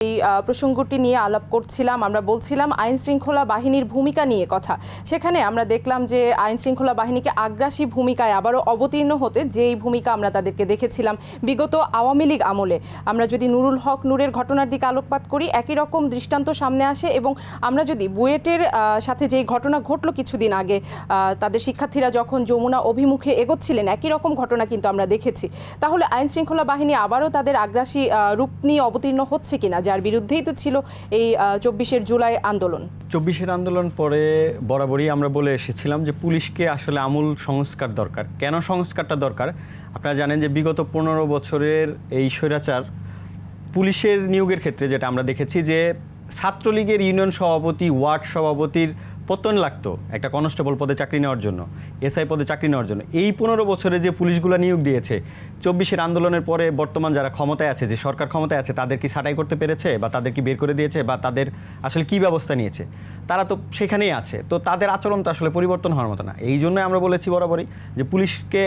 be প্রসঙ্গটি নিয়ে আলাপ করছিলাম, আমরা বলছিলাম আইন শৃঙ্খলা বাহিনীর ভূমিকা নিয়ে কথা। সেখানে আমরা দেখলাম যে আইন শৃঙ্খলা বাহিনীকে আগ্রাসী ভূমিকায় আবারও অবতীর্ণ হতে যেই ভূমিকা আমরা তাদেরকে দেখেছিলাম বিগত আওয়ামী লীগ আমলে। আমরা যদি নুরুল হক নূরের ঘটনার দিকে আলোকপাত করি, একই রকম দৃষ্টান্ত সামনে আসে এবং আমরা যদি বুয়েটের সাথে যেই ঘটনা ঘটলো কিছুদিন আগে তাদের শিক্ষার্থীরা যখন যমুনা অভিমুখে এগোচ্ছিলেন, একই রকম ঘটনা কিন্তু আমরা দেখেছি। তাহলে আইন শৃঙ্খলা বাহিনী আবারও তাদের আগ্রাসী রূপ নিয়ে অবতীর্ণ হচ্ছে কিনা, যার বিরুদ্ধেই তো ছিল এই চব্বিশের জুলাই আন্দোলন। চব্বিশের আন্দোলন পরে বরাবরই আমরা বলে এসেছিলাম যে পুলিশকে আসলে আমূল সংস্কার দরকার। কেন সংস্কারটা দরকার? আপনারা জানেন যে বিগত পনেরো বছরের এই স্বৈরাচার পুলিশের নিয়োগের ক্ষেত্রে যেটা আমরা দেখেছি যে ছাত্রলীগের ইউনিয়ন সভাপতি, ওয়ার্ড সভাপতির পতন লাগতো একটা কনস্টেবল পদে চাকরি নেওয়ার জন্য, এসআই পদে চাকরি নেওয়ার জন্য। এই পনেরো বছরে যে পুলিশগুলো নিয়োগ দিয়েছে, চব্বিশের আন্দোলনের পরে বর্তমান যারা ক্ষমতায় আছে, যে সরকার ক্ষমতায় আছে, তাদের কি ছাঁটাই করতে পেরেছে বা তাদের কি বের করে দিয়েছে বা তাদের আসলে কি ব্যবস্থা নিয়েছে? তারা তো সেখানেই আছে। তো তাদের আচরণ তো আসলে পরিবর্তন হওয়ার মতো না। এই জন্যই আমরা বলেছি বরাবরই যে পুলিশকে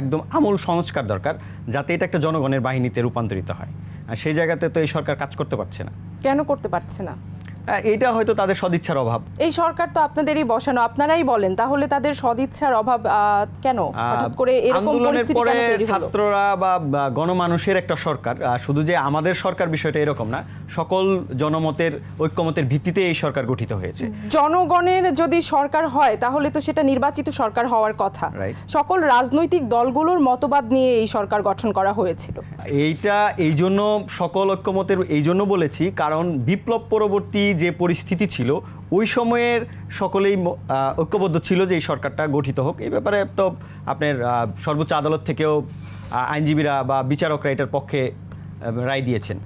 একদম আমূল সংস্কার দরকার, যাতে এটা একটা জনগণের বাহিনীতে রূপান্তরিত হয়। আর সেই জায়গাতে তো এই সরকার কাজ করতে পারছে না। কেন করতে পারছে না? এইটা হয়তো তাদের সদিচ্ছার অভাব। এই সরকার তো আপনাদেরই বসানো আপনারাই বলেন তাহলে তাদের সদিচ্ছার অভাব কেন? হঠাৎ করে এরকম পরিস্থিতি পরে ছাত্ররা বা গণমানুষের একটা সরকার শুধু যে আমাদের সরকার বিষয়টা এরকম না সকল জনমতের ঐক্যমতের ভিত্তিতে এই সরকার গঠিত হয়েছে। জনগণের যদি সরকার হয় তাহলে তো সেটা নির্বাচিত সরকার হওয়ার কথা. সকল রাজনৈতিক দলগুলোর মতবাদ নিয়ে এই সরকার গঠন করা হয়েছিল। এইটা এই জন্য সকল ঐক্যমতের এই জন্য বলেছি কারণ বিপ্লব পরবর্তী যে পরিস্থিতি ছিল, ওই সময়ের সকলেই ঐক্যবদ্ধ ছিল যে এই সরকারটা গঠিত হোক। এই ব্যাপারে তো আপনার সর্বোচ্চ আদালত থেকেও আইনজীবীরা বা বিচারকরা এটার পক্ষে রায় দিয়েছেন।